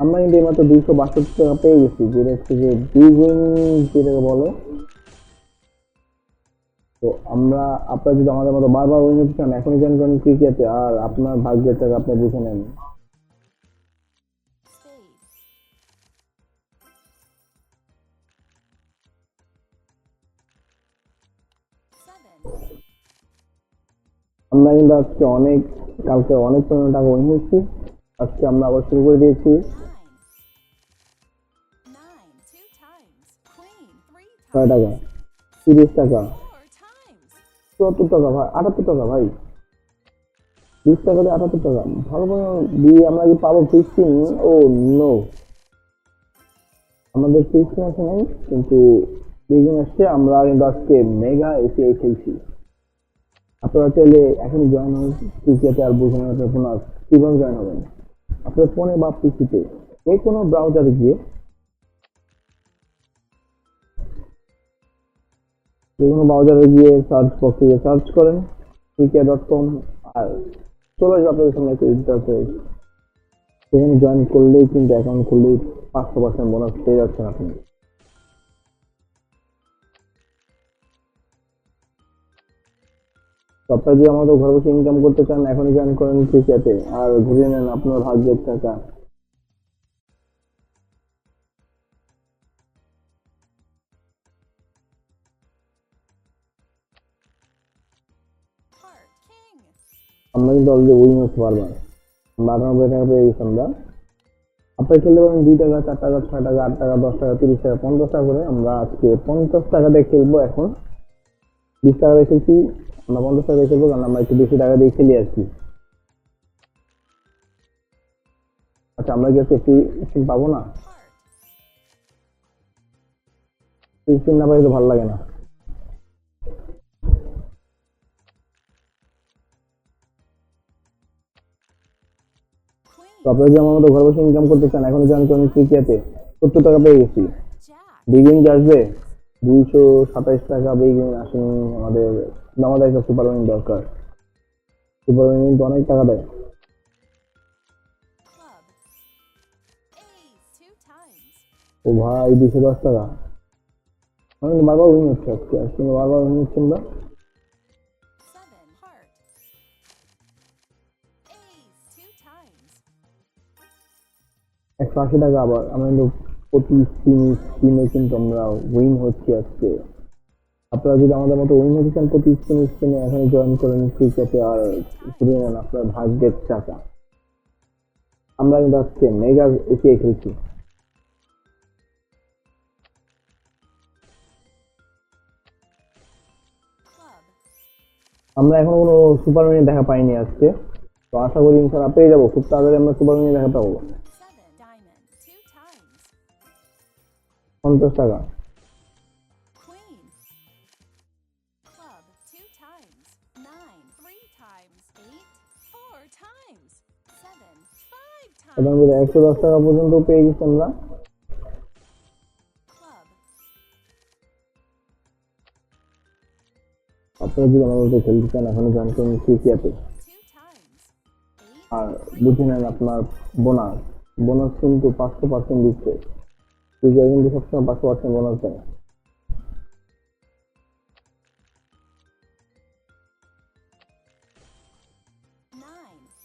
আমরা কিন্তু এইমাত্র দুইশো বাষট্টি টাকা পেয়ে গেছি, যেটা হচ্ছে যে বিগ উইন যেটাকে বলে। তো আমরা, আপনারা যদি আমাদের মতো বারবার উইন হতে চান, এখনই জয়েন করেন ক্রিকেটে আর আপনার ভাগ্যের টাকা আপনি বুঝে নেন। আমরা কিন্তু আজকে অনেক, কালকে অনেক পরিমাণে টাকা উইন হয়েছি আজকে আমরা আবার শুরু করে দিয়েছি। ছয় টাকা। তিরিশ টাকা। চুয়াত্তর টাকা ভাই, আটাত্তর টাকা ভাই। বিশ টাকা দিয়ে আটাত্তর টাকা। ভালো দিয়ে আমরা কি পাবো ফিফটিন? ও নো আমাদের ফিফটিন আছে নাই, কিন্তু বিগিন আসছে, আমরা কিন্তু আজকে মেগা এসে খেলছি। আপনারা চাইলে এখন জয়েন হন ক্রিকেটে আর বুঝে নেওয়ার আপনার কীভাবে জয়েন হবেন। আপনার ফোনে বা পিসিতে যে কোনো ব্রাউজারে গিয়ে যে কোনো ব্রাউজারে গিয়ে সার্চ বক্সে গিয়ে সার্চ করেন ক্রিকেট ডট কম আর চলে আসবে আপনাদের সামনে একটা ইন্টারফেস সেখানে জয়েন করলেই কিন্তু অ্যাকাউন্ট খুললেই পাঁচশো পার্সেন্ট বোনাস পেয়ে যাচ্ছেন আপনি। আপনারা যদি আমাদের ঘরে বসে ইনকাম করতে চান, এখনই জয়েন করেন ক্রিকেটে আর ঘুরিয়ে নেন আপনার ভাগ্যের টাকা। আমরা কিন্তু অলরেডি উইন হতে পারবেন বারানব্বই টাকা পেয়ে গেছি আমরা। আপনারা খেলতে পারেন দুই টাকা, চার টাকা, ছয় টাকা, আট টাকা, দশ টাকা, তিরিশ টাকা, পঞ্চাশ টাকা করে আমরা আজকে পঞ্চাশ টাকা দিয়ে খেলব এখন। বিশ টাকা দিয়ে খেলছি, আমরা পঞ্চাশ টাকা দিয়ে খেলব কারণ আমরা একটু বেশি টাকা দিয়ে খেলি আর কি আচ্ছা আমরা কি ফ্রি স্পিন পাবো না? Heart. ফ্রি না পাই তো ভালো লাগে না। আপনারা যদি আমার মতো ঘরে বসে ইনকাম করতে চান, এখন জয়েন করেন ক্রিকেটে সত্তর টাকা পেয়ে গেছি. বিগিন কি আসবে দুইশো সাতাইশ টাকা বিগিন আসেন আমাদের আমাদের একটা সুপার উইন দরকার সুপার উইন কিন্তু অনেক টাকা দেয়. ও ভাই, দুইশো দশ টাকা আমি বারবার উইন হচ্ছে আজকে আজকে বারবার উইন হচ্ছে আমরা একশো আশি টাকা আবার। আমরা কিন্তু প্রতি স্পিন স্পিনে কিন্তু আমরা উইন হচ্ছি আজকে। আপনারা যদি আমাদের মতো উইন হতে চান প্রতি স্পিন স্পিনে এখন জয়েন করেন ক্রিকেটে আর ঘুরিয়ে নেন আপনার ভাগ্যের চাকা। আমরা কিন্তু আজকে মেগা এসে খেলছি। আমরা এখনও কোনো সুপার উইনে দেখা পাইনি আজকে। তো আশা করি ইনশাল্লাহ পেয়ে যাব। খুব তাড়াতাড়ি আমরা সুপার উইনে দেখা পাবো। এখন times. একশো দশ টাকা পর্যন্ত পেয়ে গেছি আমরা আপনারা যদি আমাদের খেলতে চান এখনও times. Eight. আর বুঝে নেন আপনার বোনাস বোনাস কিন্তু পাঁচশো পার্সেন্ট দিচ্ছে ক্রিকেট কিন্তু সবসময় পাঁচশো পার্সেন্ট বোনাস দেয়